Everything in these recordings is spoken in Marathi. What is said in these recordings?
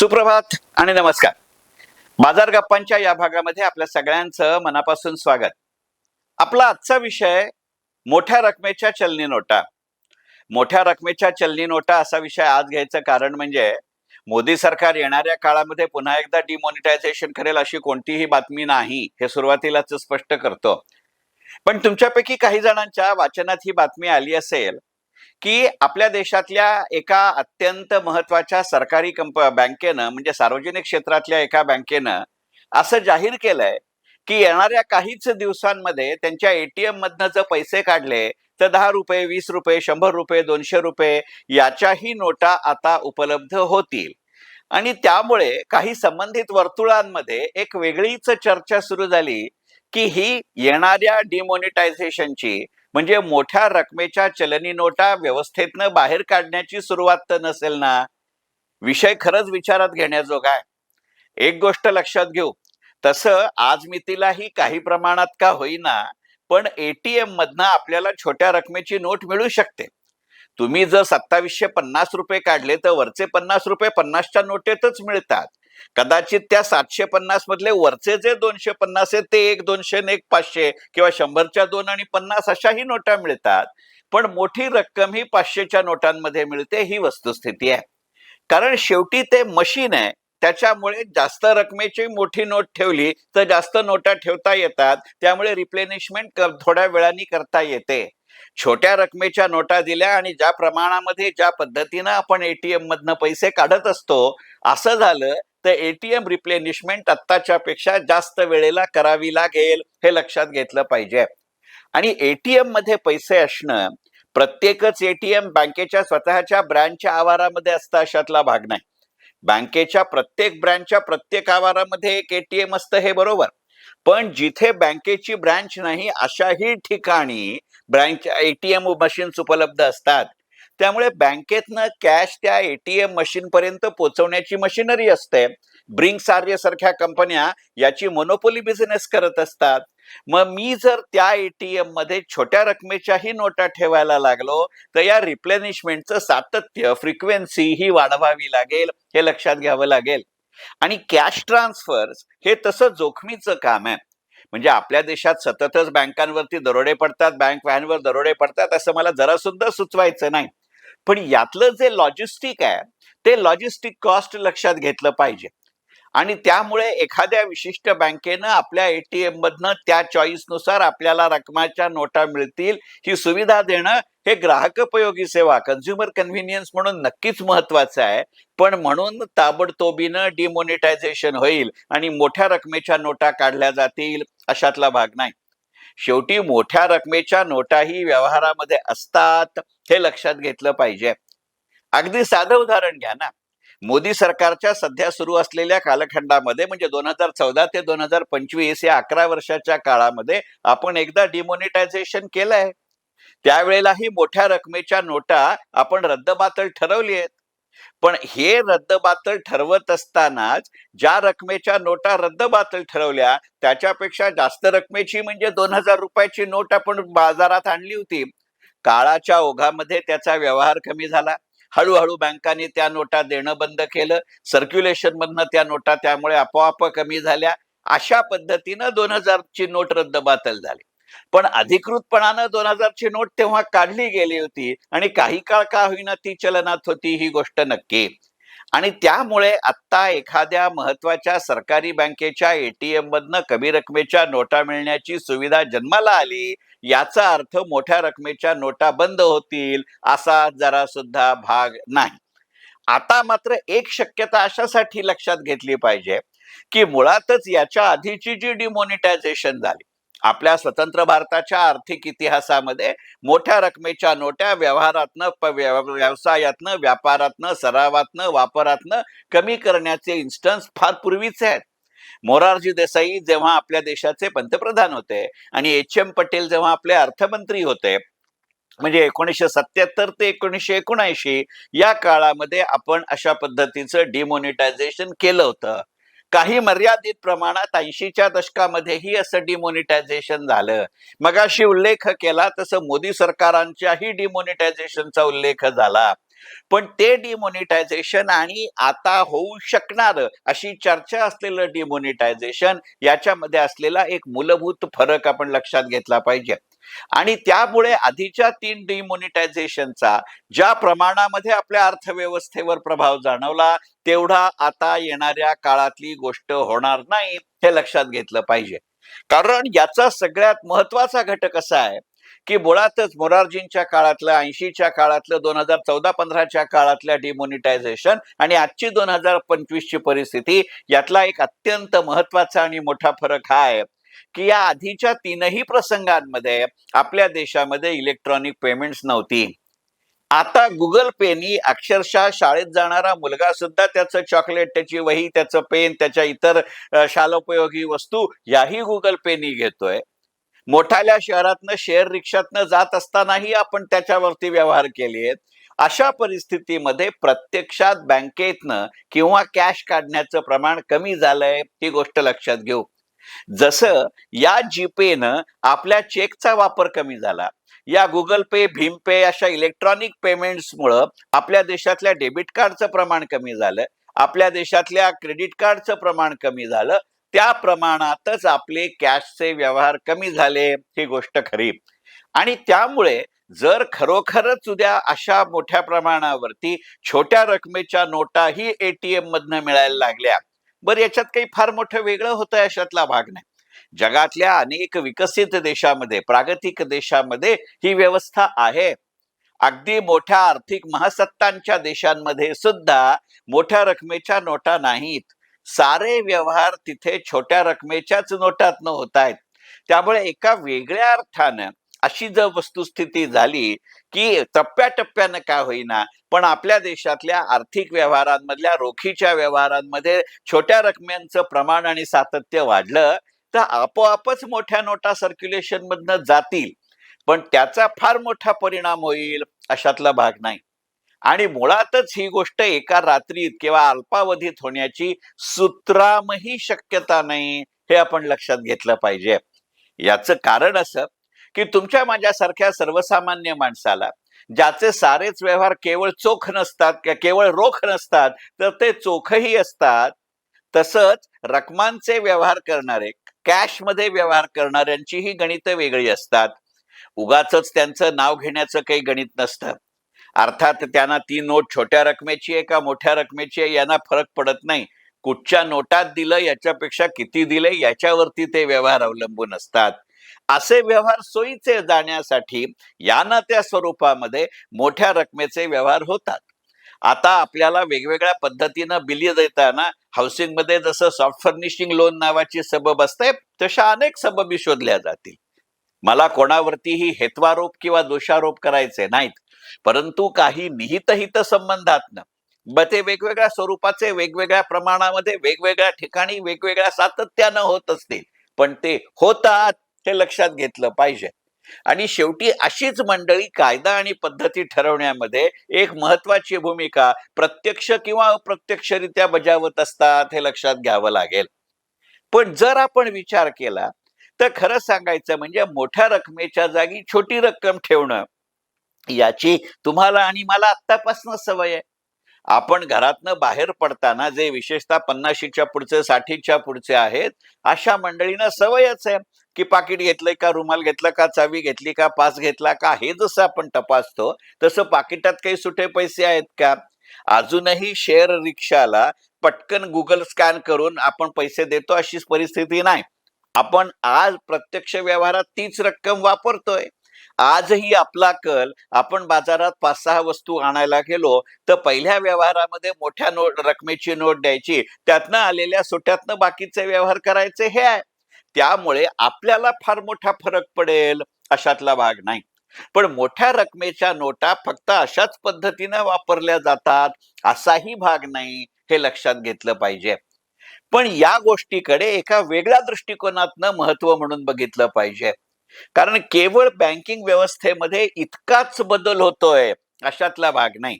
सुप्रभात आणि नमस्कार. बाजार गप्पांच्या या भागामध्ये आपल्या सगळ्यांचं मनापासून स्वागत. आपला आजचा विषय मोठ्या रकमेच्या चलनी नोटा. मोठ्या रकमेच्या चलनी नोटा असा विषय आज घ्यायचं कारण म्हणजे मोदी सरकार येणाऱ्या काळामध्ये पुन्हा एकदा डिमॉनिटायझेशन करेल अशी कोणतीही बातमी नाही हे सुरुवातीलाच स्पष्ट करतो. पण तुमच्यापैकी काही जणांच्या वाचनात ही बातमी आली असेल की आपल्या देशातल्या एका अत्यंत महत्त्वाच्या सरकारी कंप बँकेनं म्हणजे सार्वजनिक क्षेत्रातल्या एका बँकेनं असं जाहीर केलंय की येणाऱ्या काहीच दिवसांमध्ये त्यांच्या एटीएम मधनं जर पैसे काढले तर दहा रुपये वीस रुपये शंभर रुपये दोनशे रुपये याच्याही नोटा आता उपलब्ध होतील. आणि त्यामुळे काही संबंधित वर्तुळांमध्ये एक वेगळीच चर्चा सुरू झाली की ही येणाऱ्या डिमॉनिटायझेशनची म्हणजे मोठ्या रकमेच्या चलनी नोटा व्यवस्थेतनं बाहेर काढण्याची सुरुवात तर नसेल ना? विषय खरंच विचारात घेण्याजोगा आहे. एक गोष्ट लक्षात घेऊ. तसं आज मितीलाही काही प्रमाणात का होईना पण एटीएम मधनं आपल्याला छोट्या रकमेची नोट मिळू शकते. तुम्ही जर सत्तावीसशे पन्नास रुपये काढले तर वरचे पन्नास रुपये पन्नासच्या नोटेतच मिळतात. कदाचित त्या सातशे पन्नास मधले वरचे जे दोनशे पन्नास आहेत ते एक दोनशे एक पाचशे किंवा शंभरच्या दोन आणि पन्नास अशाही नोटा मिळतात. पण मोठी रक्कम ही पाचशेच्या नोटांमध्ये मिळते ही वस्तुस्थिती आहे. कारण शेवटी ते मशीन आहे त्याच्यामुळे जास्त रकमेची मोठी नोट ठेवली तर जास्त नोटा ठेवता येतात त्यामुळे रिप्लेनिशमेंट थोड्या वेळाने करता येते. छोट्या रकमेच्या नोटा दिल्या आणि ज्या प्रमाणामध्ये ज्या पद्धतीनं आपण एटीएम मधनं पैसे काढत असतो असं झालं तर एटीएम रिप्लेनिशमेंट आत्ताच्या पेक्षा जास्त वेळेला करावी लागेल हे लक्षात घेतलं पाहिजे. आणि एटीएममध्ये पैसे असणं प्रत्येकच एटीएम बँकेच्या स्वतःच्या ब्रँचच्या आवारामध्ये असतं अशातला भाग नाही. बँकेच्या प्रत्येक ब्रँचच्या प्रत्येक आवारामध्ये एक एटीएम असतं हे बरोबर. पण जिथे बँकेची ब्रँच नाही अशाही ठिकाणी ब्रँच एटीएम मशीन्स उपलब्ध असतात. त्यामुळे बँकेतनं कॅश त्या एटीएम मशीन पर्यंत पोहोचवण्याची मशिनरी असते. ब्रिंक्स आर्य सारख्या कंपन्या याची मोनोपोली बिझनेस करत असतात. मग मी जर त्या एटीएममध्ये छोट्या रकमेच्याही नोटा ठेवायला लागलो तर या रिप्लेनिशमेंटचं सातत्य फ्रिक्वेन्सी ही वाढवावी लागेल हे लक्षात घ्यावं लागेल. आणि कॅश ट्रान्सफर हे तसं जोखमीचं काम आहे. म्हणजे आपल्या देशात सततच बँकांवरती दरोडे पडतात बँक व्हॅनवर दरोडे पडतात असं मला जरा सुद्धा सुचवायचं नाही. पण यातलं जे लॉजिस्टिक आहे ते लॉजिस्टिक कॉस्ट लक्षात घेतलं पाहिजे. आणि त्यामुळे एखाद्या विशिष्ट बँकेनं आपल्या एटीएम मधनं त्या चॉईसनुसार आपल्याला रकमाच्या नोटा मिळतील ही सुविधा देणं हे ग्राहकोपयोगी सेवा कन्झ्युमर कन्व्हिनियन्स म्हणून नक्कीच महत्वाचं आहे. पण म्हणून ताबडतोबीनं डिमोनिटायझेशन होईल आणि मोठ्या रकमेच्या नोटा काढल्या जातील अशातला भाग नाही. शेवटी मोठ्या रकमेच्या नोटाही व्यवहारामध्ये असतात. हे लक्षात घेतलं पाहिजे. अगदी साधं उदाहरण घ्या ना. मोदी सरकारच्या सध्या सुरू असलेल्या कालखंडामध्ये म्हणजे दोन हजार चौदा ते दोन हजार पंचवीस या अकरा वर्षाच्या काळामध्ये आपण एकदा डिमॉनिटायझेशन आहे त्यावेळेलाही मोठ्या रकमेच्या नोटा आपण रद्दबातल ठरवली आहेत. पण हे रद्दबातल ठरवत असतानाच ज्या रकमेच्या नोटा रद्दबातल ठरवल्या त्याच्यापेक्षा जास्त रकमेची म्हणजे दोन हजार रुपयाची नोट आपण बाजारात आणली होती. काळाच्या ओघामध्ये त्याचा व्यवहार कमी झाला. हळूहळू बँकांनी त्या नोटा देणं बंद केलं. सर्क्युलेशन मधनं त्या नोटा त्यामुळे आपोआप कमी झाल्या. अशा पद्धतीनं दोन हजारची नोट रद्दबातल झाली. पण अधिकृतपणानं दोन हजारची नोट तेव्हा काढली गेली होती आणि काही काळ का होईना ती चलनात होती ही गोष्ट नक्की. आणि त्यामुळे आता एखाद्या महत्त्वाच्या सरकारी बँकेच्या एटीएम मधनं कमी रकमेच्या नोटा मिळण्याची सुविधा जन्माला आली याचा अर्थ मोठ्या रकमेच्या नोटा बंद होतील असा जरा सुद्धा भाग नाही. आता मात्र एक शक्यता अशासाठी लक्षात घेतली पाहिजे की मुळातच याच्या आधीची जी डिमॉनिटायझेशन झाली आपल्या स्वतंत्र भारताच्या आर्थिक इतिहासामध्ये मोठ्या रकमेच्या नोट्या व्यवहारातनं व्यवसायातनं व्यापारातनं सरावातनं वापरातनं कमी करण्याचे इन्स्टन्स फार पूर्वीचे आहेत. मोरारजी देसाई जेव्हा आपल्या देशाचे पंतप्रधान होते आणि एच एम पटेल जेव्हा आपले अर्थमंत्री होते म्हणजे एकोणीसशे सत्याहत्तर ते एकोणीसशे एकोणऐंशी या काळामध्ये आपण अशा पद्धतीचं डिमॉनिटायझेशन केलं होतं. काही मर्यादित प्रमाणात ऐंशीच्या दशकामध्येही असं डिमॉनिटायझेशन झालं. मगाशी उल्लेख केला तसं मोदी सरकारांच्याही डिमॉनिटायझेशनचा उल्लेख झाला. पण ते डिमॉनिटायझेशन आणि आता होऊ शकणार अशी चर्चा असलेलं डिमॉनिटायझेशन याच्यामध्ये असलेला एक मूलभूत फरक आपण लक्षात घेतला पाहिजे. आणि त्यामुळे आधीच्या तीन डिमॉनिटायझेशनचा ज्या प्रमाणामध्ये आपल्या अर्थव्यवस्थेवर प्रभाव जाणवला तेवढा आता येणाऱ्या काळातली गोष्ट होणार नाही हे लक्षात घेतलं पाहिजे. कारण याचा सगळ्यात महत्त्वाचा घटक असा आहे की मुळातच मोरारजींच्या काळातलं ऐंशीच्या काळातलं दोन हजार चौदा पंधराच्या काळातल्या डिमॉनिटायझेशन आणि आजची दोन हजार पंचवीसची परिस्थिती यातला एक अत्यंत महत्त्वाचा आणि मोठा फरक हा आहे. की या आधीच्या तीनही प्रसंगांमध्ये आपल्या देशामध्ये इलेक्ट्रॉनिक पेमेंट्स नव्हती. आता गुगल पेनी अक्षरशः शाळेत जाणारा मुलगा सुद्धा त्याचं चॉकलेट त्याची वही त्याचं पेन त्याच्या इतर शालोपयोगी वस्तू याही गुगल पेनी घेतोय. मोठाल्या शहरातनं शेअर रिक्षातनं जात असतानाही आपण त्याच्यावरती व्यवहार केले आहेत अशा परिस्थितीमध्ये प्रत्यक्षात बँकेतनं किंवा कॅश काढण्याचं प्रमाण कमी झालंय ही गोष्ट लक्षात घेऊ. जसं या जीपेनं आपल्या चेकचा वापर कमी झाला. या गुगल पे भीम पे अशा इलेक्ट्रॉनिक पेमेंट्समुळं आपल्या देशातल्या डेबिट कार्डचं प्रमाण कमी झालं. आपल्या देशातल्या क्रेडिट कार्डचं प्रमाण कमी झालं. त्या प्रमाणातच आपले कॅशचे व्यवहार कमी झाले ही गोष्ट खरी. आणि त्यामुळे जर खरोखरच उद्या अशा मोठ्या प्रमाणावरती छोट्या रकमेच्या नोटाही एटीएम मधनं मिळायला लागल्या बरं याच्यात काही फार मोठं वेगळं होतं अशातला भाग नाही. जगातल्या अनेक विकसित देशामध्ये प्रागतिक देशामध्ये ही व्यवस्था आहे. अगदी मोठ्या आर्थिक महासत्तांच्या देशांमध्ये सुद्धा मोठ्या रकमेच्या नोटा नाहीत. सारे व्यवहार तिथे छोट्या रकमेच्याच नोटातनं होत आहेत त्यामुळे एका वेगळ्या अर्थानं अशी जर वस्तुस्थिती झाली की टप्प्याटप्प्यानं का होईना पण आपल्या देशातल्या आर्थिक व्यवहारांमधल्या रोखीच्या व्यवहारांमध्ये छोट्या रकमेचं प्रमाण आणि सातत्य वाढलं तर आपोआपच मोठ्या नोटा सर्क्युलेशन मधनं जातील. पण त्याचा फार मोठा परिणाम होईल अशातला भाग नाही. आणि मुळातच ही गोष्ट एका रात्रीत किंवा अल्पावधीत होण्याची सुत्रामही शक्यता नाही हे आपण लक्षात घेतलं पाहिजे. याचं कारण असं की तुमच्या माझ्यासारख्या सर्वसामान्य माणसाला ज्याचे सारेच व्यवहार केवळ चोख नसतात किंवा केवळ रोख नसतात तर ते चोखही असतात. तसंच रकमांचे व्यवहार करणारे कॅशमध्ये व्यवहार करणाऱ्यांचीही गणित वेगळी असतात. उगाच त्यांचं नाव घेण्याचं काही गणित नसतं. अर्थात त्यांना ती नोट छोट्या रकमेची आहे का मोठ्या रकमेची आहे यांना फरक पडत नाही. कुठच्या नोटात दिलं याच्यापेक्षा किती दिले याच्यावरती ते व्यवहार अवलंबून असतात. असे व्यवहार सोयीचे जाण्यासाठी या ना त्या स्वरूपामध्ये मोठ्या रकमेचे व्यवहार होतात. आता आपल्याला वेगवेगळ्या पद्धतीनं बिली देताना हाऊसिंगमध्ये जसं सॉफ्ट फर्निशिंग लोन नावाची सबब असते तशा अनेक सबबी शोधल्या जातील. मला कोणावरतीही हेत्वारोप किंवा दोषारोप करायचे नाहीत परंतु काही निहितहित संबंधातनं ब ते वेगवेगळ्या स्वरूपाचे वेगवेगळ्या प्रमाणामध्ये वेगवेगळ्या ठिकाणी वेगवेगळ्या सातत्यानं होत असतील पण ते होतात. हे लक्षात घेतलं पाहिजे. आणि शेवटी अशीच मंडळी कायदा आणि पद्धती ठरवण्यामध्ये एक महत्वाची भूमिका प्रत्यक्ष किंवा अप्रत्यक्षरित्या बजावत असतात हे लक्षात घ्यावं लागेल. पण जर आपण विचार केला तर खरं सांगायचं म्हणजे मोठ्या रकमेच्या जागी छोटी रक्कम ठेवणं याची तुम्हाला आणि मला आत्तापासून सवय आहे. आपण घरातनं बाहेर पडताना जे विशेषतः पन्नाशीच्या पुढचे साठीच्या पुढचे आहेत अशा मंडळींना सवयच आहे की पाकिट घेतलंय का रुमाल घेतला का चावी घेतली का पास घेतला का हे जसं आपण तपासतो तसं पाकिटात काही सुटे पैसे आहेत का? अजूनही शेअर रिक्षाला पटकन गुगल स्कॅन करून आपण पैसे देतो अशीच परिस्थिती नाही. आपण आज प्रत्यक्ष व्यवहारात तीच रक्कम वापरतोय. आजही आपला कल आपण बाजारात पाच सहा वस्तू आणायला गेलो तर पहिल्या व्यवहारामध्ये मोठ्या नोट रकमेची नोट द्यायची त्यातनं आलेल्या सुट्यातनं बाकीचे व्यवहार करायचे हे आहे. त्यामुळे आपल्याला फार मोठा फरक पडेल अशातला भाग नाही. पण मोठ्या रकमेच्या नोटा फक्त अशाच पद्धतीनं वापरल्या जातात असाही भाग नाही हे लक्षात घेतलं पाहिजे. पण या गोष्टीकडे एका वेगळ्या दृष्टिकोनातनं महत्त्व म्हणून बघितलं पाहिजे. कारण केवळ बँकिंग व्यवस्थेमध्ये इतकाच बदल होतोय अशातला भाग नाही.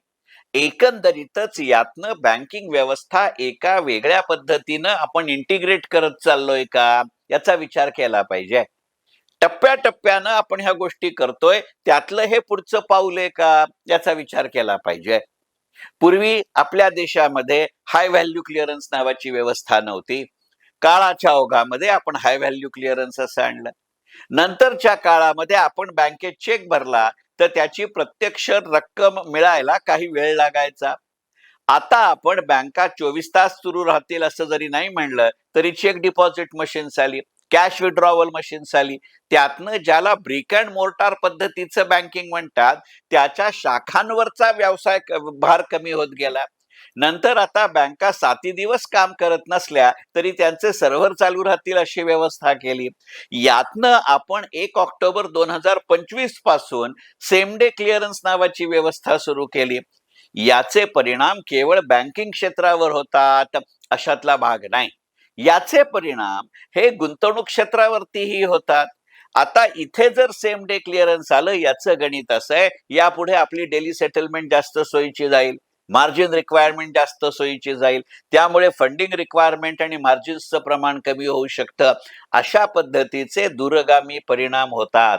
एकंदरीतच यातनं बँकिंग व्यवस्था एका वेगळ्या पद्धतीनं आपण इंटिग्रेट करत चाललोय का याचा विचार केला पाहिजे. टप्प्याटप्प्यानं आपण ह्या गोष्टी करतोय त्यातलं हे पुढचं पाऊल आहे का याचा विचार केला पाहिजे. पूर्वी आपल्या देशामध्ये हाय व्हॅल्यू क्लिअरन्स नावाची व्यवस्था नव्हती. काळाच्या ओघामध्ये आपण हाय व्हॅल्यू क्लिअरन्स असं आणलं. नंतरच्या काळामध्ये आपण बँकेत चेक भरला तर त्याची प्रत्यक्ष रक्कम मिळायला काही वेळ लागायचा. आता आपण बँका चोवीस तास सुरू राहतील असं जरी नाही म्हणलं तरी चेक डिपॉझिट मशीन्स आली कॅश विड्रॉवल मशीन्स आली. त्यातनं ज्याला ब्रिक अँड मोर्टार पद्धतीचं बँकिंग म्हणतात त्याच्या शाखांवरचा व्यवसाय भार कमी होत गेला. नंतर आता बँका साती दिवस काम करत नसल्या तरी त्यांचे सर्व्हर चालू राहतील अशी व्यवस्था केली. यातनं आपण एक ऑक्टोबर दोन हजार पंचवीसपासून सेम डे क्लिअरन्स नावाची व्यवस्था सुरू केली. याचे परिणाम केवळ बँकिंग क्षेत्रावर होतात अशातला भाग नाही. याचे परिणाम हे गुंतवणूक क्षेत्रावरतीही होतात. आता इथे जर सेम डे क्लिअरन्स आलं याचं गणित असं आहे यापुढे आपली डेली सेटलमेंट जास्त सोयीची जाईल. मार्जिन रिक्वायरमेंट जास्त सोयीची जाईल. त्यामुळे फंडिंग रिक्वायरमेंट आणि मार्जिन्सचं प्रमाण कमी होऊ शकतं. अशा पद्धतीचे दूरगामी परिणाम होतात.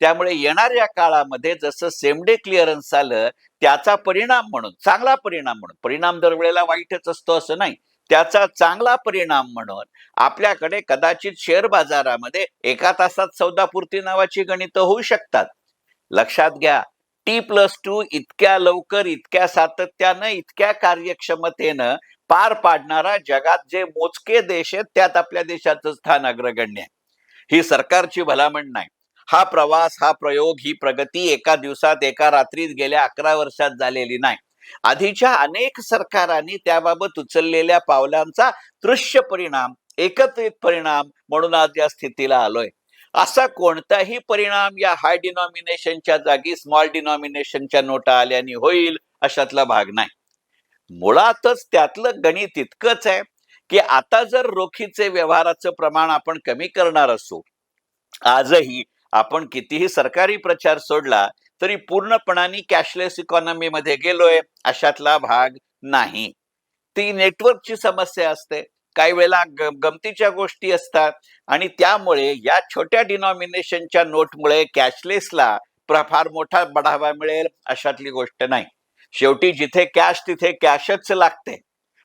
त्यामुळे येणाऱ्या काळामध्ये जसं सेमडे क्लिअरन्स आलं त्याचा परिणाम म्हणून चांगला परिणाम म्हणून परिणाम दरवेळेला वाईटच असतो असं नाही. त्याचा चांगला परिणाम म्हणून आपल्याकडे कदाचित शेअर बाजारामध्ये एका तासात सौदापूर्ती नावाची गणित होऊ शकतात. लक्षात घ्या टी प्लस टू इतक्या लवकर इतक्या सातत्यानं इतक्या कार्यक्षमतेनं पार पाडणारा जगात जे मोजके देश आहेत त्यात आपल्या देशाचं स्थान अग्रगण्य आहे. ही सरकारची भलामण नाही. हा प्रवास हा प्रयोग ही प्रगती एका दिवसात एका रात्रीत गेल्या अकरा वर्षात झालेली नाही. आधीच्या अनेक सरकारांनी त्याबाबत उचललेल्या पावलांचा दृश्य परिणाम एकत्रित परिणाम म्हणून आज या स्थितीला आलोय. असा कोणताही परिणाम या हाय डिनॉमिनेशनच्या जागी स्मॉल डिनॉमिनेशनच्या नोटा आल्याने होईल अशातला भाग नाही. मुळातच त्यातलं गणित इतकंच आहे की आता जर रोखीचे व्यवहाराचं प्रमाण आपण कमी करणार असू आजही आपण कितीही सरकारी प्रचार सोडला तरी पूर्णपणाने कॅशलेस इकॉनॉमी मध्ये गेलोय अशातला भाग नाही. ती नेटवर्कची समस्या असते काही वेळेला गमतीच्या गोष्टी असतात. आणि त्यामुळे या छोट्या डिनॉमिनेशनच्या नोटमुळे कॅशलेसला फार मोठा बढावा मिळेल अशातली गोष्ट नाही. शेवटी जिथे कॅश तिथे कॅशच लागते.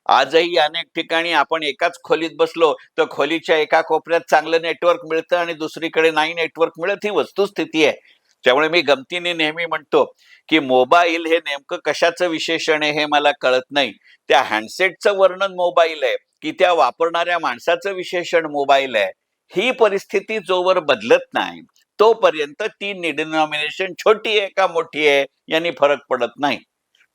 आजही अनेक ठिकाणी आपण एकाच खोलीत बसलो तर खोलीच्या एका कोपऱ्यात चांगलं नेटवर्क मिळतं आणि दुसरीकडे नाही नेटवर्क मिळत ही वस्तुस्थिती आहे. त्यामुळे मी गमतीने नेहमी म्हणतो की मोबाईल हे नेमकं कशाचं विशेषण आहे हे मला कळत नाही. त्या हँडसेटचं वर्णन मोबाईल आहे. की त्या वापरणाऱ्या माणसाचं विशेषण मोबाईल आहे ही परिस्थिती जोवर बदलत नाही तोपर्यंत ती डिनॉमिनेशन छोटी आहे का मोठी आहे यांनी फरक पडत नाही.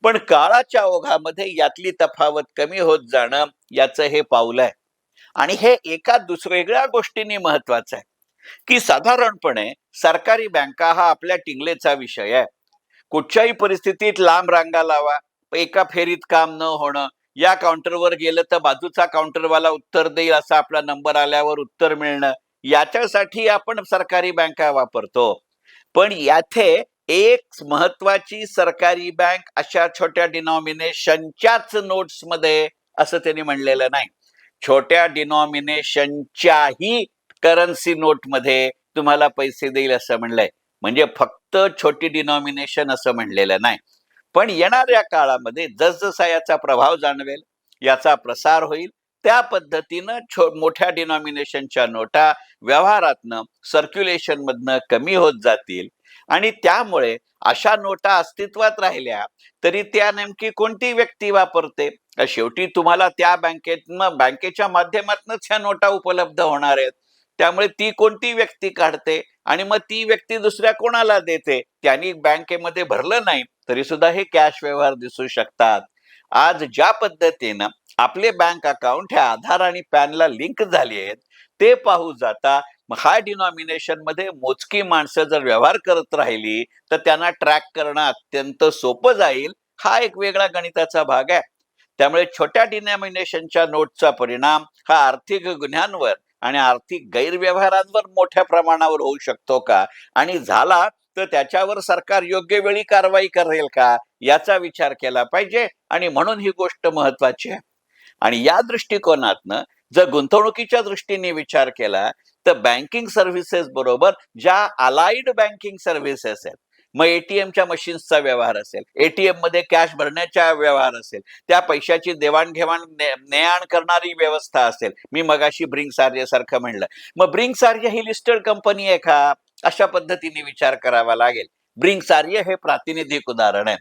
पण काळाच्या ओघामध्ये यातली तफावत कमी होत जाणं याचं हे पाऊल आहे. आणि हे एका दुसऱ्या गोष्टींनी महत्वाचं आहे. की साधारणपणे सरकारी बँका हा आपल्या टिंगलेचा विषय आहे. कुठच्याही परिस्थितीत लांब रांगा लावा एका फेरीत काम न होणं या काउंटरवर गेलं तर बाजूचा काउंटरवाला उत्तर देईल असा आपला नंबर आल्यावर उत्तर मिळणं. याच्यासाठी आपण सरकारी बँका वापरतो. पण याथे एक महत्वाची सरकारी बँक अशा छोट्या डिनॉमिनेशनच्याच नोट्समध्ये असं त्यांनी म्हणलेलं नाही. छोट्या डिनॉमिनेशनच्याही करन्सी नोटमध्ये तुम्हाला पैसे देईल असं म्हणलंय. म्हणजे फक्त छोटी डिनॉमिनेशन असं म्हणलेलं नाही. पण येणाऱ्या काळामध्ये जसजसा याचा प्रभाव जाणवेल याचा प्रसार होईल त्या पद्धतीनं छो मोठ्या डिनॉमिनेशनच्या नोटा व्यवहारातनं सर्क्युलेशनमधनं कमी होत जातील. आणि त्यामुळे अशा नोटा अस्तित्वात राहिल्या तरी त्या नेमकी कोणती व्यक्ती वापरते? शेवटी तुम्हाला त्या बँकेत बँकेच्या माध्यमातूनच ह्या नोटा उपलब्ध होणार आहेत. त्यामुळे ती कोणती व्यक्ती काढते? आणि मग ती व्यक्ती दुसऱ्या कोणाला देते? त्यांनी बँकेमध्ये भरलं नाही तरी सुद्धा हे कॅश व्यवहार दिसू शकतात. आज ज्या पद्धतीनं आपले बँक अकाउंट हे आधार आणि पॅनला लिंक झाले आहेत ते पाहू जाता हाय डिनॉमिनेशनमध्ये मोजकी माणसं जर व्यवहार करत राहिली तर त्यांना ट्रॅक करणं अत्यंत सोपं जाईल. हा एक वेगळा गणिताचा भाग आहे. त्यामुळे छोट्या डिनॉमिनेशनच्या नोटचा परिणाम हा आर्थिक गुन्ह्यांवर आणि आर्थिक गैरव्यवहारांवर मोठ्या प्रमाणावर होऊ शकतो का? आणि झाला तर त्याच्यावर सरकार योग्य वेळी कारवाई करेल का याचा विचार केला पाहिजे. आणि म्हणून ही गोष्ट महत्वाची आहे. आणि या दृष्टिकोनातनं जर गुंतवणुकीच्या दृष्टीने विचार केला तर बँकिंग सर्व्हिसेस बरोबर ज्या अलाइड बँकिंग सर्व्हिसेस आहेत मग एटीएमच्या मशीन्सचा व्यवहार असेल एटीएममध्ये कॅश भरण्याचा व्यवहार असेल त्या पैशाची देवाणघेवाण ने आण करणारी व्यवस्था असेल. मी मगाशी ब्रिंग आर्य सारखं म्हणलं मग ब्रिंग आर्य ही लिस्टेड कंपनी आहे का? अशा पद्धतीने विचार करावा लागेल. ब्रिंक्स हे प्रातिनिधिक उदाहरण आहे.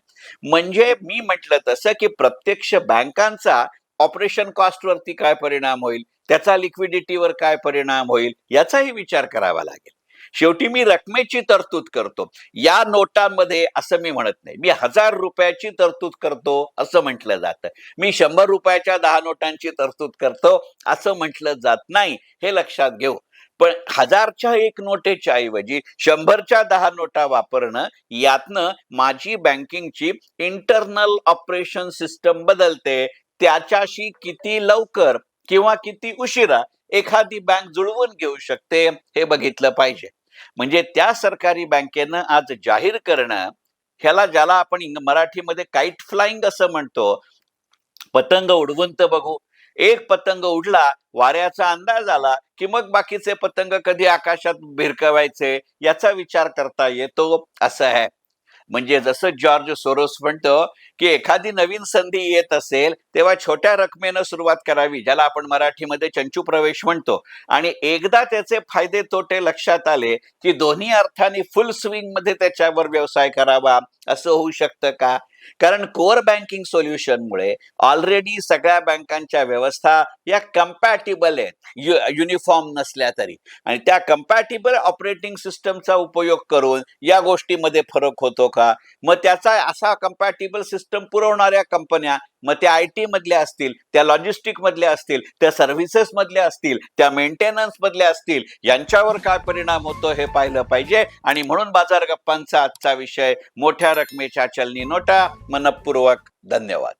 म्हणजे मी म्हटलं तसं की प्रत्यक्ष बँकांचा ऑपरेशन कॉस्टवरती काय परिणाम होईल? त्याचा लिक्विडिटीवर काय परिणाम होईल? याचाही विचार करावा लागेल. शेवटी मी रकमेची तरतूद करतो. या नोटांमध्ये असं मी म्हणत नाही. मी हजार रुपयाची तरतूद करतो असं म्हटलं जातं. मी शंभर रुपयाच्या दहा नोटांची तरतूद करतो असं म्हटलं जात नाही. हे लक्षात घेऊ. पण हजारच्या एक नोटेच्या ऐवजी शंभरच्या दहा नोटा वापरणं यातनं माझी बँकिंगची इंटरनल ऑपरेशन सिस्टम बदलते. त्याच्याशी किती लवकर किंवा किती उशिरा एखादी बँक जुळवून घेऊ शकते हे बघितलं पाहिजे. म्हणजे त्या सरकारी बँकेनं आज जाहीर करणं ह्याला ज्याला आपण मराठीमध्ये काईट फ्लाइंग असं म्हणतो पतंग उडवून तर बघू एक पतंग उडला वाऱ्याचा अंदाज आला की मग बाकीचे पतंग कधी आकाशात भिरकवायचे याचा विचार करता येतो असं आहे. म्हणजे जसं जॉर्ज सोरोस म्हणतो की एखादी नवीन संधी येत असेल तेव्हा छोट्या रकमेनं सुरुवात करावी ज्याला आपण मराठीमध्ये चंचू प्रवेश म्हणतो. आणि एकदा त्याचे फायदे तोटे लक्षात आले की दोन्ही अर्थाने फुल स्विंगमध्ये त्याच्यावर व्यवसाय करावा असं होऊ शकतं का? कारण कोर बँकिंग सोल्युशनमुळे ऑलरेडी सगळ्या बँकांच्या व्यवस्था या कम्पॅटिबल आहेत. यु युनिफॉर्म नसल्या तरी. आणि त्या कम्पॅटिबल ऑपरेटिंग सिस्टमचा उपयोग करून या गोष्टीमध्ये फरक होतो का? मग त्याचा असा कम्पॅटिबल सिस्टम पुरवणाऱ्या कंपन्या मग त्या आय टी मधल्या असतील त्या लॉजिस्टिक मधल्या असतील त्या सर्व्हिसेस मधल्या असतील त्या मेंटेनन्स मधल्या असतील यांच्यावर काय परिणाम होतो हे पाहिलं पाहिजे. आणि म्हणून बाजार गप्पांचा आजचा विषय मोठ्या रकमेच्या चलनी नोटा. मनपूर्वक धन्यवाद.